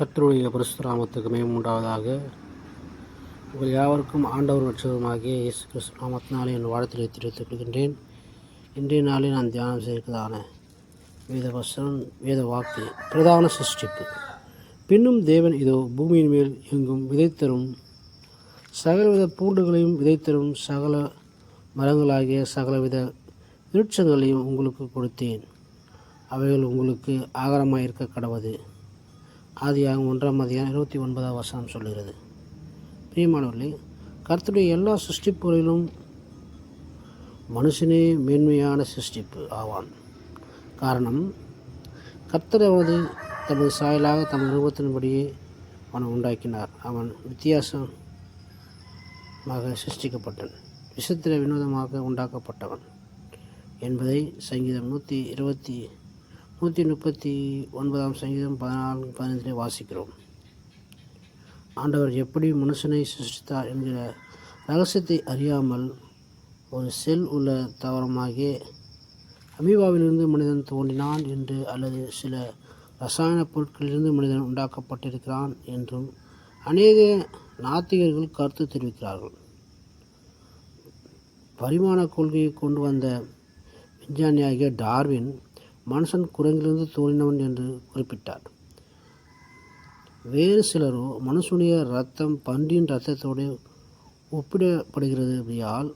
கத்தருடைய பரிசுராமத்துக்கு மேம்புண்டாவதாக உங்கள் யாவருக்கும் ஆண்டவர் ரட்சகருமாகிய இயேசு கிறிஸ்து நாமத்தினாலே என் வாழ்த்தில் தெரிவித்துக் கொள்கின்றேன். இன்றைய நாளில் நான் தியானம் செய்கிறதான வேத வசனம் வேத வாக்கு பிரதான சிருஷ்டிப்பு. பின்னும் தேவன் இதோ பூமியின் மேல் எங்கும் விதைத்தரும் சகலவித பூண்டுகளையும் விதைத்தரும் சகல மரங்களாகிய சகலவித விருட்சங்களையும் உங்களுக்கு கொடுத்தேன். அவைகள் உங்களுக்கு ஆகாரமாக இருக்க கடவுது. ஆதியாகும் ஒன்றாம் அதிகாரம் இருபத்தி ஒன்பதாம் வசனம் சொல்லுகிறது. பிரியமானவர்களே கர்த்தருடைய எல்லா சிருஷ்டிப்புகளிலும் மனுஷனே மேன்மையான சிருஷ்டிப்பு ஆவான். காரணம் கர்த்தரவது தமது சாயலாக தமது ரூபத்தின்படியே அவன் உண்டாக்கினார். அவன் வித்தியாசமாக சிருஷ்டிக்கப்பட்டான். விசித்திர வினோதமாக உண்டாக்கப்பட்டவன் என்பதை சங்கீதம் நூற்றி இருபத்தி நூற்றி முப்பத்தி ஒன்பதாம் சங்கீதம் பதினான்கு பதினைந்திலே வாசிக்கிறோம். ஆண்டவர் எப்படி மனுஷனை சிருஷ்டித்தார் என்கிற ரகசியத்தை அறியாமல் ஒரு செல் உள்ள தாவரமாகிய அமீபாவிலிருந்து மனிதன் தோன்றினான் என்று அல்லது சில ரசாயன பொருட்களிலிருந்து மனிதன் உண்டாக்கப்பட்டிருக்கிறான் என்றும் அநேக நாத்திகர்கள் கருத்து தெரிவிக்கிறார்கள். பரிமாண கொள்கையை கொண்டு வந்த விஞ்ஞானியாகிய டார்வின் மனுஷன் குரங்கிலிருந்து தோன்றினவன் என்று குறிப்பிட்டார். வேறு சிலரோ மனுஷனுடைய ரத்தம் பன்றியின் ஒப்பிடப்படுகிறது ஒப்பிடப்படுகிறதுயால்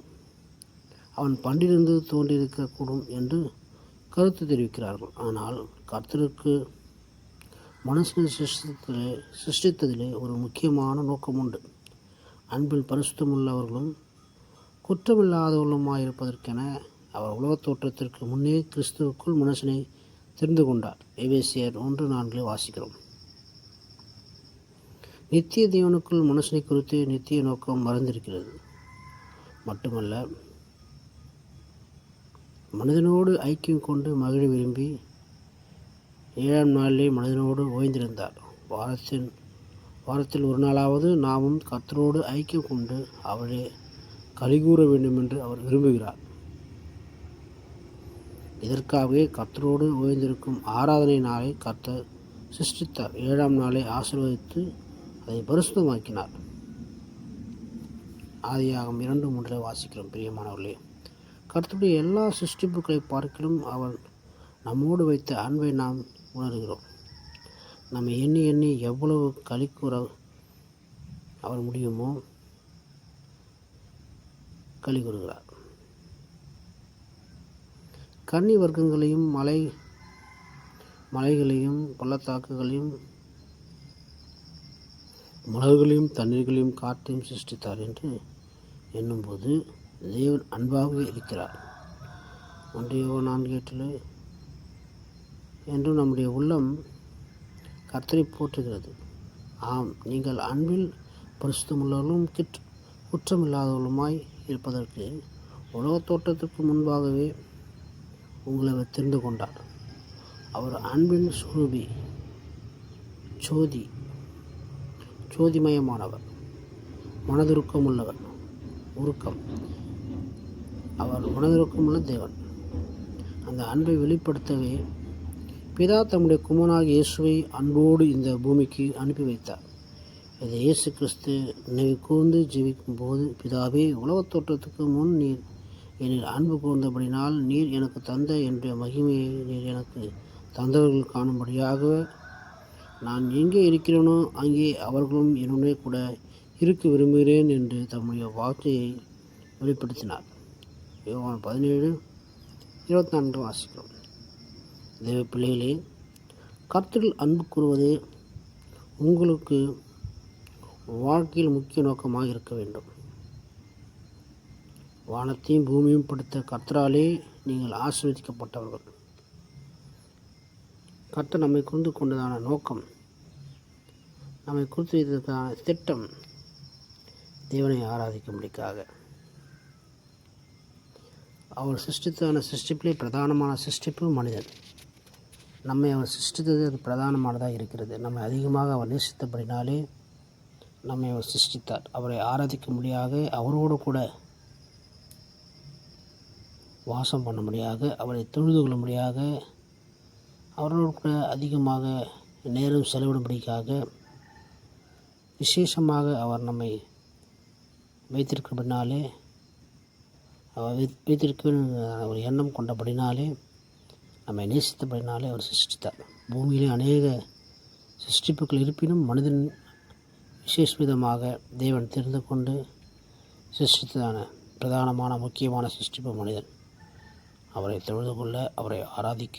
அவன் பன்றிலிருந்து தோன்றியிருக்கக்கூடும் என்று கருத்து தெரிவிக்கிறார்கள். ஆனால் கர்த்தருக்கு மனுஷனை சிருஷ்டித்ததிலே சிருஷ்டித்ததிலே ஒரு முக்கியமான நோக்கம் உண்டு. அன்பில் பரிசுத்தமுள்ளவர்களும் குற்றமில்லாதவர்களுமாயிருப்பதற்கென அவர் உலகத் தோற்றத்திற்கு முன்னே கிறிஸ்துவுக்குள் மனுஷனை தெரிந்து கொண்டார். எபேசியர் ஒன்று நான்கில் வாசிக்கிறோம். நித்திய தேவனுக்குள் மனுஷனை குறித்து நித்திய நோக்கம் மறந்திருக்கிறது. மட்டுமல்ல மனிதனோடு ஐக்கியம் கொண்டு மகிழ விரும்பி ஏழாம் நாளிலே மனிதனோடு ஓய்ந்திருந்தார். வாரத்தின் வாரத்தில் ஒரு நாளாவது நாமும் கத்தரோடு ஐக்கியம் கொண்டு அவரே கலிகூற வேண்டும் என்று அவர் விரும்புகிறார். இதற்காகவே கர்த்தரோடு ஓய்ந்திருக்கும் ஆராதனை நாளை கர்த்தர் சிருஷ்டித்தார் ஏழாம் நாளை ஆசீர்வதித்து அதை பரிசுத்தமாக்கினார். ஆதியாகம் இரண்டு மூன்றை வாசிக்கிறோம். பிரியமானவர்களே கர்த்தருடைய எல்லா சிருஷ்டிப்புகளை பார்க்கிலும் அவர் நம்மோடு வைத்த அன்பை நாம் உணர்கிறோம். நம்ம எண்ணி எண்ணி எவ்வளவு களி கூற அவர் முடியுமோ களி கூறுகிறார் கன்னி வர்க்கங்களையும் மலை மலைகளையும் பள்ளத்தாக்குகளையும் மலர்களையும் தண்ணீர்களையும் காற்றையும் சிருஷ்டித்தார் என்று எண்ணும்போது தேவன் அன்பாகவே இருக்கிறார். ஒன்றையோ நான்கு எட்டில் என்றும் நம்முடைய உள்ளம் கர்த்தரை போற்றுகிறது. ஆம் நீங்கள் அன்பில் பரிசுத்தமுள்ளவர்களும் கிட் குற்றமில்லாதவர்களுமாய் இருப்பதற்கு உலகத் தோட்டத்திற்கு முன்பாகவே உங்களை தெரிந்து கொண்டார். அவர் அன்பின் சுரூபி சோதி சோதிமயமானவர் மனதுருக்கம் உள்ளவர் உருக்கம். அவர் மனதுருக்கமுள்ள தேவன். அந்த அன்பை வெளிப்படுத்தவே பிதா தம்முடைய குமனாக இயேசுவை அன்போடு இந்த பூமிக்கு அனுப்பி வைத்தார். இதை இயேசு கிறிஸ்து நினைவு கூர்ந்து ஜீவிக்கும் போது பிதாவே உலகத் தோற்றத்துக்கு முன் நீர் என்னில் அன்பு கூர்ந்தபடினால் நீர் எனக்கு தந்த என்ற மகிமையை நீர் எனக்கு தந்தவர்கள் காணும்படியாக நான் எங்கே இருக்கிறேனோ அங்கே அவர்களும் என்னுடனே கூட இருக்க விரும்புகிறேன் என்று தம்முடைய வார்த்தையை வெளிப்படுத்தினார். யோகான் பதினேழு இருபத்தி நான்கு வாசிக்கிறோம். தேவ பிள்ளைகளே கர்த்தரில் அன்பு கூறுவதே உங்களுக்கு வாழ்க்கையில் முக்கிய நோக்கமாக இருக்க வேண்டும். வானத்தையும் பூமியும் படுத்த கத்தராலே நீங்கள் ஆசீர்வதிக்கப்பட்டவர்கள். கர்த்தர் நம்மை குறிந்து கொண்டதான நோக்கம். நம்மை குறித்து வைத்ததற்கான திட்டம் தேவனை ஆராதிக்கும்படிக்காக. அவர் சிருஷ்டித்தான சிருஷ்டிப்பிலே பிரதானமான சிருஷ்டிப்பு மனிதன். நம்மை அவர் சிருஷ்டித்தது அது பிரதானமானதாக இருக்கிறது. நம்மை அதிகமாக அவர் நேசித்தபடினாலே நம்மை அவர் சிருஷ்டித்தார். அவரை ஆராதிக்கும்படியாக அவரோடு கூட வாசம் பண்ணும்படியாக அவரை தொழுது கொள்ளும்படியாக அவரோடு கூட அதிகமாக நேரம் செலவிடும்படிக்காக விசேஷமாக அவர் நம்மை வைத்திருக்கிறபடினாலே அவர் வை வைத்திருக்க ஒரு எண்ணம் கொண்டபடினாலே நம்மை நேசித்தபடினாலே அவர் சிருஷ்டித்தார். பூமியிலே அநேக சிருஷ்டிப்புகள் இருப்பினும் மனிதன் விசேஷ விதமாக தேவன் தெரிந்து கொண்டு சிருஷ்டித்ததான பிரதானமான முக்கியமான சிருஷ்டிப்பு மனிதன். அவரை தொழுது கொள்ள அவரை ஆராதிக்க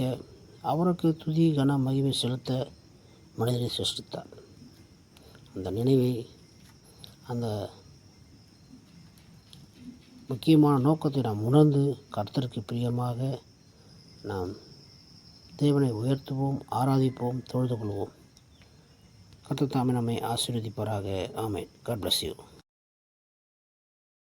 அவருக்கு துதி கன மகிமை செலுத்த மனிதனை சிருஷ்டித்தார். அந்த நினைவை அந்த முக்கியமான நோக்கத்தை நாம் உணர்ந்து கர்த்தருக்கு பிரியமாக நாம் தேவனை உயர்த்துவோம் ஆராதிப்போம் தொழுது கொள்வோம். கர்த்தர் தாமே நம்மை ஆசீர்வதிப்பாராக. ஆமேன். God bless you